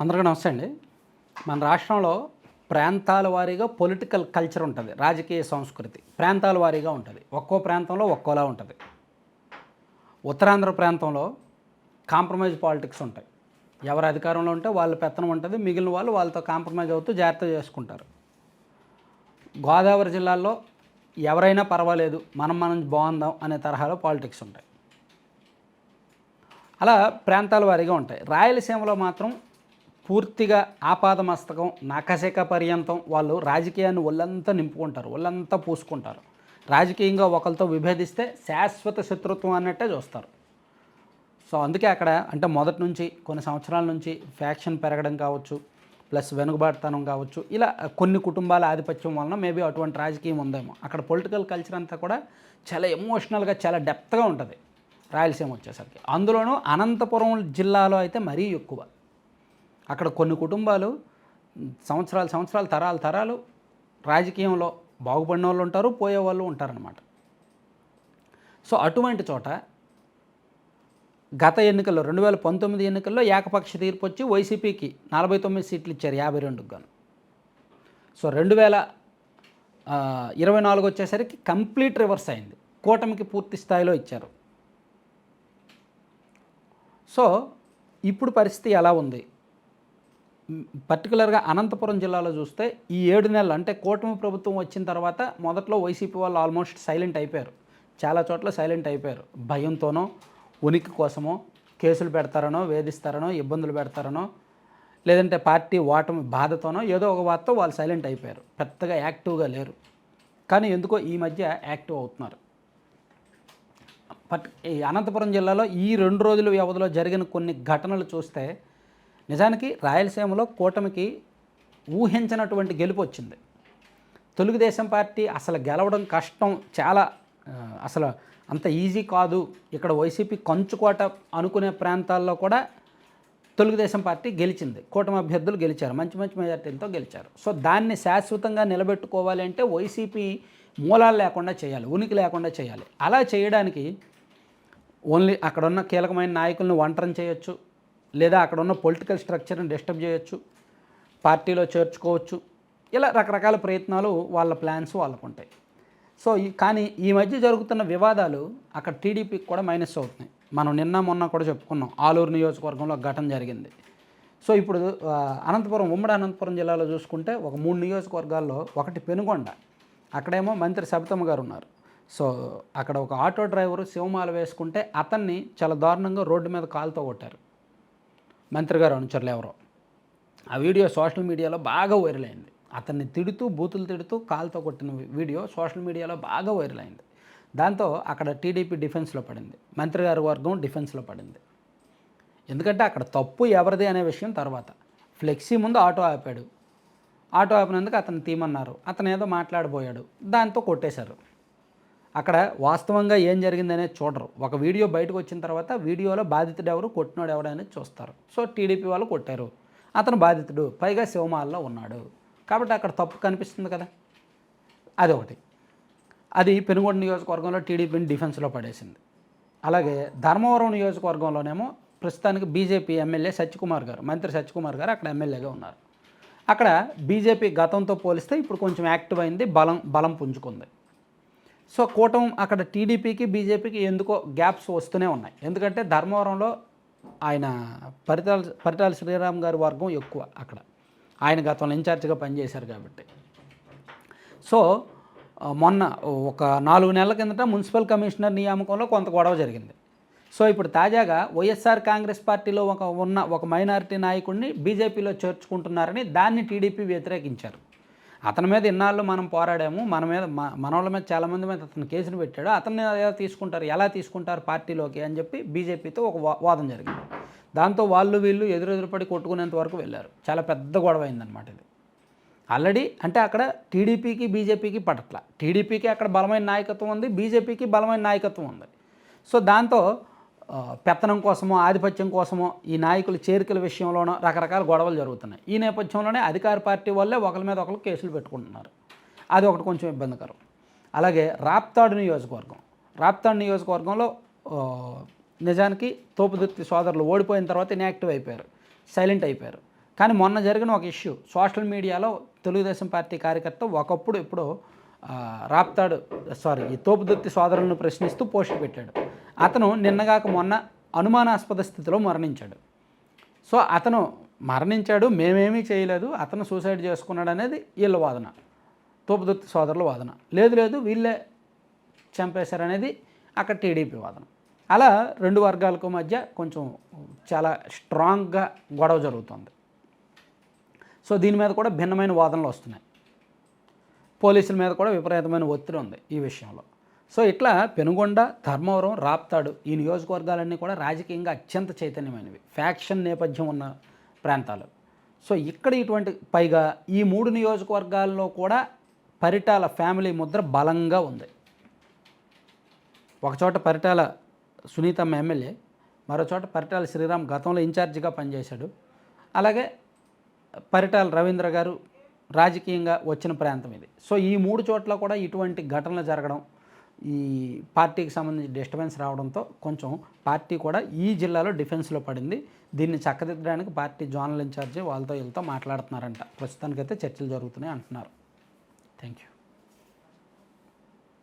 అందరికీ నమస్తే అండి. మన రాష్ట్రంలో ప్రాంతాల వారీగా పొలిటికల్ కల్చర్ ఉంటుంది రాజకీయ సంస్కృతి. ప్రాంతాల వారీగా ఉంటుంది. ఒక్కో ప్రాంతంలో ఒక్కోలా ఉంటుంది. ఉత్తరాంధ్ర ప్రాంతంలో కాంప్రమైజ్ పాలిటిక్స్ ఉంటాయి. ఎవరు అధికారంలో ఉంటే వాళ్ళ పెత్తనం ఉంటుంది మిగిలిన వాళ్ళు వాళ్ళతో కాంప్రమైజ్ అవుతూ జాగ్రత్త చేసుకుంటారు. గోదావరి జిల్లాల్లో ఎవరైనా పర్వాలేదు మనం మనం బాగుందాం అనే తరహాలో పాలిటిక్స్ ఉంటాయి. అలా ప్రాంతాల వారీగా ఉంటాయి. రాయలసీమలో మాత్రం పూర్తిగా ఆపాదమస్తకం నకశిక పర్యంతం వాళ్ళు రాజకీయాన్ని ఒళ్ళంతా నింపుకుంటారు ఒళ్ళంతా పూసుకుంటారు. రాజకీయంగా ఒకరితో విభేదిస్తే శాశ్వత శత్రుత్వం అన్నట్టే చూస్తారు. సో అందుకే అక్కడ అంటే మొదటి నుంచి కొన్ని సంవత్సరాల నుంచి ఫ్యాక్షన్ పెరగడం కావచ్చు ప్లస్ వెనుకబాటుతనం కావచ్చు ఇలా కొన్ని కుటుంబాల ఆధిపత్యం వలన మేబీ అటువంటి రాజకీయం ఉందేమో. అక్కడ పొలిటికల్ కల్చర్ అంతా కూడా చాలా ఎమోషనల్గా చాలా డెప్త్గా ఉంటుంది. రాయలసీమ వచ్చేసరికి. అందులోనూ అనంతపురం జిల్లాలో అయితే మరీ ఎక్కువ. అక్కడ కొన్ని కుటుంబాలు సంవత్సరాలు సంవత్సరాలు తరాలు తరాలు రాజకీయంలో బాగుపడిన వాళ్ళు ఉంటారు పోయే వాళ్ళు ఉంటారనమాట సో అటువంటి చోట గత ఎన్నికల్లో రెండు వేల పంతొమ్మిది ఎన్నికల్లో ఏకపక్ష తీర్పు వచ్చి వైసీపీకి నలభై తొమ్మిది సీట్లు ఇచ్చారు యాభై రెండుకు గాను. సో రెండు వేల ఇరవై నాలుగు వచ్చేసరికి కంప్లీట్ రివర్స్ అయింది. కూటమికి పూర్తి స్థాయిలో ఇచ్చారు. సో ఇప్పుడు పరిస్థితి ఎలా ఉంది? పర్టికులర్గా అనంతపురం జిల్లాలో చూస్తే ఈ ఏడు నెలలు అంటే కూటమి ప్రభుత్వం వచ్చిన తర్వాత మొదట్లో వైసీపీ వాళ్ళు ఆల్మోస్ట్ సైలెంట్ అయిపోయారు. చాలా చోట్ల సైలెంట్ అయిపోయారు. భయంతోనో ఉనికి కోసమో కేసులు పెడతారనో వేధిస్తారనో ఇబ్బందులు పెడతారనో లేదంటే పార్టీ ఓటమి బాధతోనో ఏదో ఒక వార్త వాళ్ళు సైలెంట్ అయిపోయారు. పెద్దగా యాక్టివ్గా లేరు. కానీ ఎందుకో ఈ మధ్య యాక్టివ్ అవుతున్నారు. పట్ ఈ అనంతపురం జిల్లాలో ఈ రెండు రోజుల వ్యవధిలో జరిగిన కొన్ని ఘటనలు చూస్తే నిజానికి రాయలసీమలో కూటమికి ఊహించినటువంటి గెలుపు వచ్చింది. తెలుగుదేశం పార్టీ అసలు గెలవడం కష్టం చాలా అసలు అంత ఈజీ కాదు. ఇక్కడ వైసీపీ కంచుకోట అనుకునే ప్రాంతాల్లో కూడా తెలుగుదేశం పార్టీ గెలిచింది. కూటమి అభ్యర్థులు గెలిచారు. మంచి మంచి మెజార్టీలతో గెలిచారు. సో దాన్ని శాశ్వతంగా నిలబెట్టుకోవాలి అంటే వైసీపీ మూలాలు లేకుండా చేయాలి ఉనికి లేకుండా చేయాలి. అలా చేయడానికి ఓన్లీ అక్కడ ఉన్న కీలకమైన నాయకులను ఒంటరం చేయొచ్చు. లేదా అక్కడ ఉన్న పొలిటికల్ స్ట్రక్చర్ని డిస్టర్బ్ చేయొచ్చు పార్టీలో చేర్చుకోవచ్చు. ఇలా రకరకాల ప్రయత్నాలు వాళ్ళ ప్లాన్స్ వాళ్ళకు ఉంటాయి సో ఈ కానీ ఈ మధ్య జరుగుతున్న వివాదాలు అక్కడ టీడీపీకి కూడా మైనస్ అవుతున్నాయి. మనం నిన్న మొన్న కూడా చెప్పుకున్నాం ఆలూరు నియోజకవర్గంలో ఘటన జరిగింది. సో ఇప్పుడు అనంతపురం ఉమ్మడి అనంతపురం జిల్లాలో చూసుకుంటే ఒక మూడు నియోజకవర్గాల్లో ఒకటి పెనుగొండ అక్కడేమో మంత్రి సబితమ్మ గారు ఉన్నారు. సో అక్కడ ఒక ఆటో డ్రైవరు శివమాల వేసుకుంటే అతన్ని చాలా దారుణంగా రోడ్డు మీద కాలుతో కొట్టారు. మంత్రి గారు అనుచరులు ఎవరో. ఆ వీడియో సోషల్ మీడియాలో బాగా వైరల్ అయింది. అతన్ని తిడుతూ బూతులు తిడుతూ కాలుతో కొట్టిన వీడియో సోషల్ మీడియాలో బాగా వైరల్ అయింది. దాంతో అక్కడ టీడీపీ డిఫెన్స్లో పడింది. మంత్రి గారి వర్గం డిఫెన్స్లో పడింది. ఎందుకంటే అక్కడ తప్పు ఎవరిది అనే విషయం తర్వాత. ఫ్లెక్సీ ముందు ఆటో ఆపాడు. ఆటో ఆపినందుకు అతను తీమన్నారు. అతను ఏదో మాట్లాడబోయాడు. దాంతో కొట్టేశారు. అక్కడ వాస్తవంగా ఏం జరిగిందనేది చూడరు. ఒక వీడియో బయటకు వచ్చిన తర్వాత వీడియోలో బాధితుడు ఎవరు కొట్టినోడు ఎవడు అనేది చూస్తారు. సో టీడీపీ వాళ్ళు కొట్టారు. అతను బాధితుడు పైగా శివమాల్లో ఉన్నాడు. కాబట్టి అక్కడ తప్పు కనిపిస్తుంది కదా? అదొకటి. అది పెనుగొండ నియోజకవర్గంలో టీడీపీని డిఫెన్స్లో పడేసింది. అలాగే ధర్మవరం నియోజకవర్గంలోనేమో ప్రస్తుతానికి బీజేపీ ఎమ్మెల్యే సత్యకుమార్ గారు మంత్రి సత్యకుమార్ గారు అక్కడ ఎమ్మెల్యేగా ఉన్నారు. అక్కడ బీజేపీ గతంతో పోలిస్తే ఇప్పుడు కొంచెం యాక్టివ్ అయింది బలం బలం పుంజుకుంది. సో కూటమి అక్కడ టీడీపీకి బీజేపీకి ఎందుకో గ్యాప్స్ వస్తూనే ఉన్నాయి. ఎందుకంటే ధర్మవరంలో ఆయన పరిటాల పరిటాల శ్రీరామ్ గారి వర్గం ఎక్కువ అక్కడ. ఆయన గతంలో ఇన్ఛార్జిగా పనిచేశారు కాబట్టి. సో మొన్న ఒక నాలుగు నెలల కిందట మున్సిపల్ కమిషనర్ నియామకంలో కొంత గొడవ జరిగింది. సో ఇప్పుడు తాజాగా వైఎస్ఆర్ కాంగ్రెస్ పార్టీలో ఒక ఉన్న ఒక మైనారిటీ నాయకుడిని బీజేపీలో చేర్చుకుంటున్నారని దాన్ని టీడీపీ వ్యతిరేకించారు. అతని మీద ఇన్నాళ్ళు మనం పోరాడాము మన మీద మన వాళ్ళ మీద చాలామంది మీద అతను కేసులు పెట్టాడు అతన్ని ఎలా తీసుకుంటారు ఎలా తీసుకుంటారు పార్టీలోకి అని చెప్పి బీజేపీతో ఒక వా- వాదం జరిగింది. దాంతో వాళ్ళు వీళ్ళు ఎదురెదురుపడి కొట్టుకునేంత వరకు వెళ్ళారు. చాలా పెద్ద గొడవ అయిందనమాట ఇది. ఆల్రెడీ అంటే అక్కడ టీడీపీకి బీజేపీకి పడట్ల. టీడీపీకి అక్కడ బలమైన నాయకత్వం ఉంది బీజేపీకి బలమైన నాయకత్వం ఉంది. సో దాంతో పెత్తనం కోసమో ఆధిపత్యం కోసమో ఈ నాయకుల చేరికల విషయంలోనో రకరకాల గొడవలు జరుగుతున్నాయి. ఈ నేపథ్యంలోనే అధికార పార్టీ వాళ్ళే ఒకరి మీద ఒకరు కేసులు పెట్టుకుంటున్నారు. అది ఒకటి కొంచెం ఇబ్బందికరం. అలాగే రాప్తాడు నియోజకవర్గం. రాప్తాడు నియోజకవర్గంలో నిజానికి తోపుదుర్తి సోదరులు ఓడిపోయిన తర్వాత ఇన్యాక్టివ్ అయిపోయారు. సైలెంట్ అయిపోయారు. కానీ మొన్న జరిగిన ఒక ఇష్యూ సోషల్ మీడియాలో తెలుగుదేశం పార్టీ కార్యకర్త ఒకప్పుడు ఇప్పుడు రాప్తాడు సారీ ఈ తోపుదుర్తి సోదరులను ప్రశ్నిస్తూ పోస్ట్ పెట్టాడు. అతను నిన్నగాక మొన్న అనుమానాస్పద స్థితిలో మరణించాడు. సో అతను మరణించాడు మేమేమీ చేయలేదు అతను సూసైడ్ చేసుకున్నాడు అనేది వీళ్ళ వాదన తోపుదొత్తి సోదరుల వాదన. లేదు లేదు వీళ్ళే చంపేశారనేది అక్కడ టీడీపీ వాదన. అలా రెండు వర్గాలకు మధ్య కొంచెం చాలా స్ట్రాంగ్గా గొడవ జరుగుతుంది. సో దీని మీద కూడా భిన్నమైన వాదనలు వస్తున్నాయి. పోలీసుల మీద కూడా విపరీతమైన ఒత్తిడి ఉంది ఈ విషయంలో. సో ఇట్లా పెనుగొండ ధర్మవరం రాప్తాడు ఈ నియోజకవర్గాలన్నీ కూడా రాజకీయంగా అత్యంత చైతన్యమైనవి. ఫ్యాక్షన్ నేపథ్యం ఉన్న ప్రాంతాలు. సో ఇక్కడ ఇటువంటి పైగా ఈ మూడు నియోజకవర్గాల్లో కూడా పరిటాల ఫ్యామిలీ ముద్ర బలంగా ఉంది. ఒకచోట పరిటాల సునీతమ్మ ఎమ్మెల్యే మరో చోట పరిటాల శ్రీరామ్ గతంలో ఇన్ఛార్జిగా పనిచేశాడు. అలాగే పరిటాల రవీంద్ర గారు రాజకీయంగా వచ్చిన ప్రాంతం ఇది. సో ఈ మూడు చోట్ల కూడా ఇటువంటి ఘటనలు జరగడం ఈ పార్టీకి సంబంధించి డిస్టర్బెన్స్ రావడంతో కొంచెం పార్టీ కూడా ఈ జిల్లాలో డిఫెన్స్లో పడింది. దీన్ని చక్కదిద్దడానికి పార్టీ జోనల్ ఇన్ఛార్జి వాళ్ళతో వీళ్ళతో మాట్లాడుతున్నారంట. ప్రస్తుతానికైతే చర్చలు జరుగుతున్నాయి అంటున్నారు. Thank you